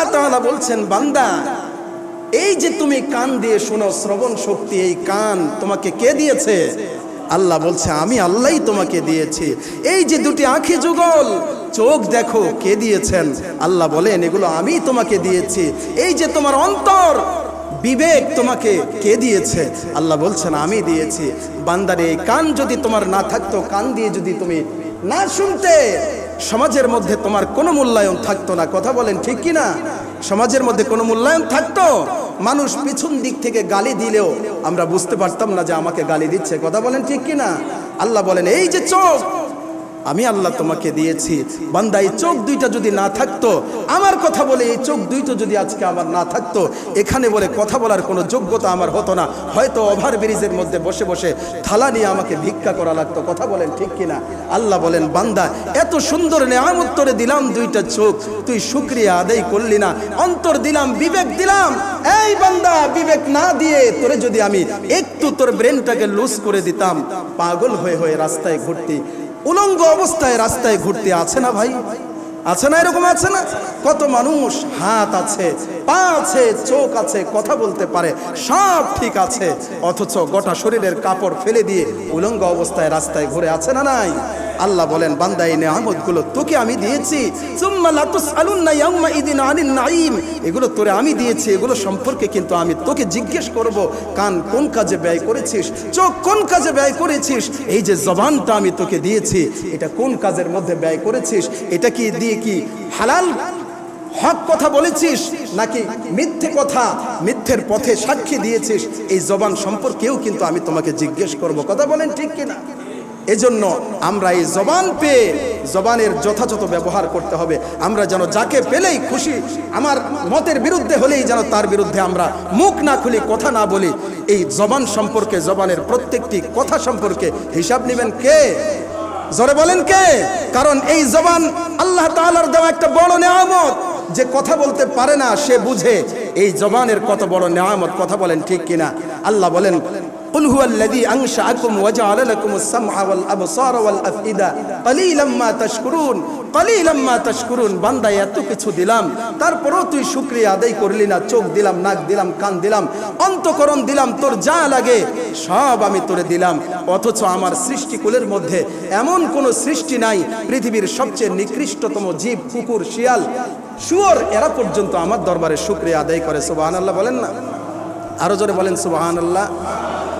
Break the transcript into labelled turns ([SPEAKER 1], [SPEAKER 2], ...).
[SPEAKER 1] আল্লাহ তাআলা বলছেন, বান্দা, এই যে তুমি কান দিয়ে শোনো শ্রবণ শক্তি, এই কান তোমাকে কে দিয়েছে? আল্লাহ বলছে, আমি আল্লাহই তোমাকে দিয়েছি। এই যে দুটি আঁখি যুগল, চোখ দেখো কে দিয়েছেন? আল্লাহ বলেন, এগুলো আমি তোমাকে দিয়েছি। এই যে তোমার অন্তর, বিবেক তোমাকে কে দিয়েছে? আল্লাহ বলছেন, আমি দিয়েছি। বান্দারে এই কান যদি তোমার না থাকতো, কান দিয়ে যদি তুমি না শুনতে। সমাজের মধ্যে তোমার কোনো মূল্যায়ন থাকতো না। কথা বলেন ঠিক কি না সমাজের মধ্যে কোনো মূল্যায়ন থাকতো? মানুষ পিছন দিক থেকে গালি দিলেও আমরা বুঝতে পারতাম না যে আমাকে গালি দিচ্ছে। কথা বলেন ঠিক কি না আল্লাহ বলেন, এই যে চোখ আমি আল্লাহ তোমাকে দিয়েছি। বান্দা এই চোখ দুইটা যদি না থাকতো, আমার কথা বলে এই চোখ দুইটা যদি আজকে আমার না থাকতো, এখানে বলে কথা বলার কোনো যোগ্যতা আমার হতো না। হয়তো ওভার ব্রিজের মধ্যে বসে বসে থালা নিয়ে আমাকে ভিক্ষা করা লাগতো। কথা বলেন ঠিক কিনা? আল্লাহ বলেন, বান্দা, এত সুন্দর নেয়াম উত্তরে দিলাম দুইটা চোখ। তুই শুক্রিয়া আদায় করলি না। অন্তর দিলাম, বিবেক দিলাম। এই বান্দা, বিবেক না দিয়ে তোরে যদি আমি একটু তোর ব্রেনটাকে লুজ করে দিতাম, পাগল হয়ে হয়ে রাস্তায় ঘুরতি। উলঙ্গ অবস্থায় রাস্তায় ঘুরতে আছে না ভাই? আছে না এরকম আছে না? কত মানুষ হাত আছে, পা আছে, চোখ আছে, কথা বলতে পারে, সব ঠিক আছে। অথচ গোটা শরীরের কাপড় ফেলে দিয়ে উলঙ্গ অবস্থায় রাস্তায় ঘুরে আছে না নাই? আল্লাহ বলেন বান্দা এই নেয়ামতগুলো তোকে আমি দিয়েছি। এগুলো তোরে আমি দিয়েছি, এগুলো সম্পর্কে কিন্তু আমি তোকে জিজ্ঞেস করব, কান কোন কাজে ব্যয় করেছিস, চোখ কোন কাজে ব্যয় করেছিস, এই যে জবানটা আমি তোকে দিয়েছি, এটা কোন কাজের মধ্যে ব্যয় করেছিস, এটা কি দিয়ে কি হালাল হক কথা বলেছিস, নাকি মিথ্যে কথা, মিথ্যের পথে সাক্ষী দিয়েছিস, এই জবান সম্পর্কেও কিন্তু আমি তোমাকে জিজ্ঞেস করব, কথা বলেন ঠিক কিনা? এজন্য আমরা এই জবান পেয়ে জবানের যথাযথ ব্যবহার করতে হবে। আমরা যেন যাকে পেলেই খুশি, আমার মতের বিরুদ্ধে হলেই যেন তার বিরুদ্ধে আমরা মুখ না খুলি কথা না বলি। এই জবান সম্পর্কে, জবানের প্রত্যেকটি কথা সম্পর্কে হিসাব নেবেন কে? জোরে বলেন কে? কারণ এই জবান আল্লাহ তাআলার দেওয়া একটা বড় নেয়ামত। যে কথা বলতে পারে না, সে বুঝে। এই জবানের কত বড় নেয়ামত, কথা বলেন ঠিক কিনা? আল্লাহ বলেন قل هو الذي أنشأكم وجعل لكم السمع والأبصار والأفئدة قليلا ما تشكرون قليلا ما تشكرون বান্দা এত কিছু দিলাম তারপরও তুই শুকরিয়া আদায় করলি না চোখ দিলাম নাক দিলাম কান দিলাম অন্তকরণ দিলাম তোর যা লাগে সব আমি তোরে দিলাম অথচ আমার সৃষ্টিকুলের মধ্যে এমন কোন সৃষ্টি নাই পৃথিবীর সবচেয়ে নিকৃষ্টতম জীব কুকুর শিয়াল শুয়োর এরা পর্যন্ত আমার দরবারে শুক্রিয়া আদায় করে সুবাহান আল্লাহ বলেন না আরো জোরে বলেন সুবাহান আল্লাহ